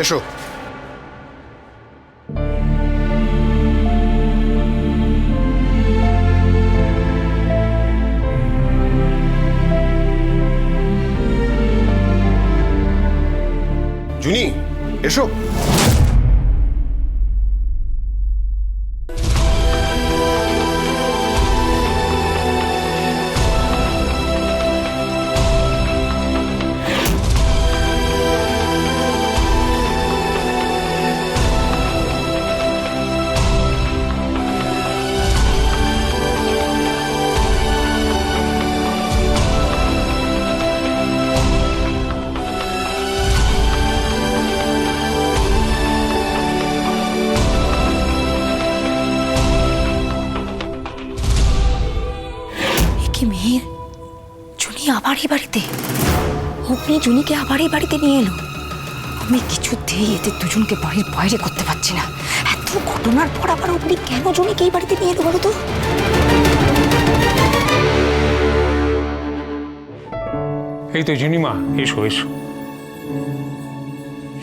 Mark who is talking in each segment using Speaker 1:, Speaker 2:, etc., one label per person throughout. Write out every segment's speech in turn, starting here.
Speaker 1: এসো। জুনি এসো।
Speaker 2: কি মেয়ের জুনি আবার এই বাড়িতে। অগ্নি জুনিকে আবার এই বাড়িতে নিয়ে এলো। আমি কিছুতেই এদের দুজনকে বাড়ির বাইরে করতে পারছি না। এত ঘটনার পর আবার অগ্নি কেন জুনিকে এই বাড়িতে নিয়ে এলো বলো তো?
Speaker 3: এই তো জুনিমা এসো এসো।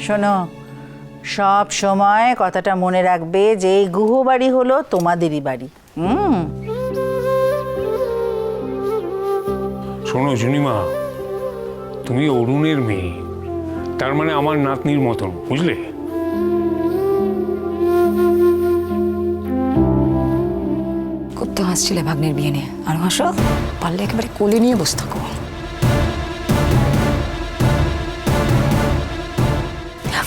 Speaker 4: শোনো সব সময় কথাটা মনে রাখবে যে এই গুহবাড়ি হলো তোমাদেরই বাড়ি। হুম?
Speaker 3: শোনো জুনিমা তুমি অরুণের মেয়ে তার মানে আমার নাতনির মতন বুঝলে?
Speaker 2: খুব তো হাসছিলে ভাগ্নের বিয়ে নিয়ে। আর হাসো পারলে একেবারে কোলে নিয়ে বসে থাকো।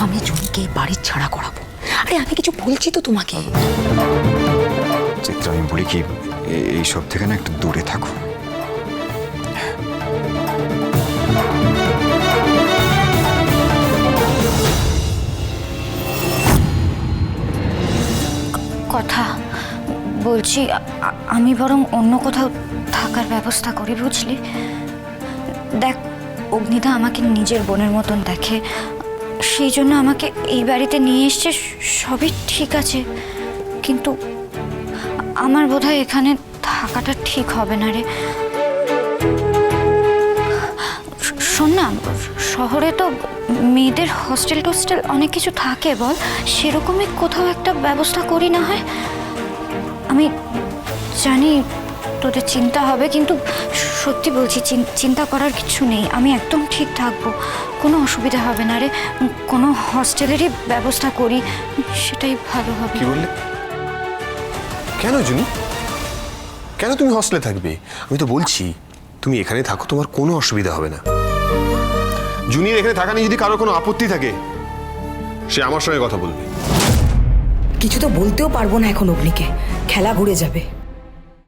Speaker 2: আমি জুনিকে বাড়ির ছাড়া করাবো। আরে আমি কিছু বলছি তো তোমাকে।
Speaker 5: চিত্রা আমি বলি কি এইসব থেকে না একটু দূরে থাকো।
Speaker 6: কথা। বলছি আমি বরং অন্য কোথাও থাকার ব্যবস্থা করি, বুঝলি? দেখ, অগ্নিদা আমাকে নিজের বোনের মতন দেখে। সেই জন্য আমাকে এই বাড়িতে নিয়ে এসছে, সবই ঠিক আছে। কিন্তু আমার বোধহয় এখানে থাকাটা ঠিক হবে না রে। শোন না, শহরে তো মেয়েদের হস্টেল টোস্টেল অনেক কিছু থাকে বল। সেরকমই কোথাও একটা ব্যবস্থা করি না হয়। আমি জানি তোদের চিন্তা হবে, কিন্তু সত্যি বলছি, চিন- চিন্তা করার কিছু নেই। আমি একদম ঠিক থাকব। কোনো অসুবিধা হবে না রে। কোনো হস্টেলেরই ব্যবস্থা করি, সেটাই ভালো হবে।
Speaker 1: কি বললে? কেন জুনি? কেন তুমি হস্টেলে থাকবে? আমি তো বলছি, তুমি এখানে থাকো, তোমার কোনো অসুবিধা হবে না। জুনির এখানে থাকা নিয়ে যদি কারোর কোনো আপত্তি থাকে, সে আমার সঙ্গে কথা বলবে।
Speaker 2: কিছু তো বলতেও পারব না এখন অগ্নিকে। খেলা ঘুরে যাবে।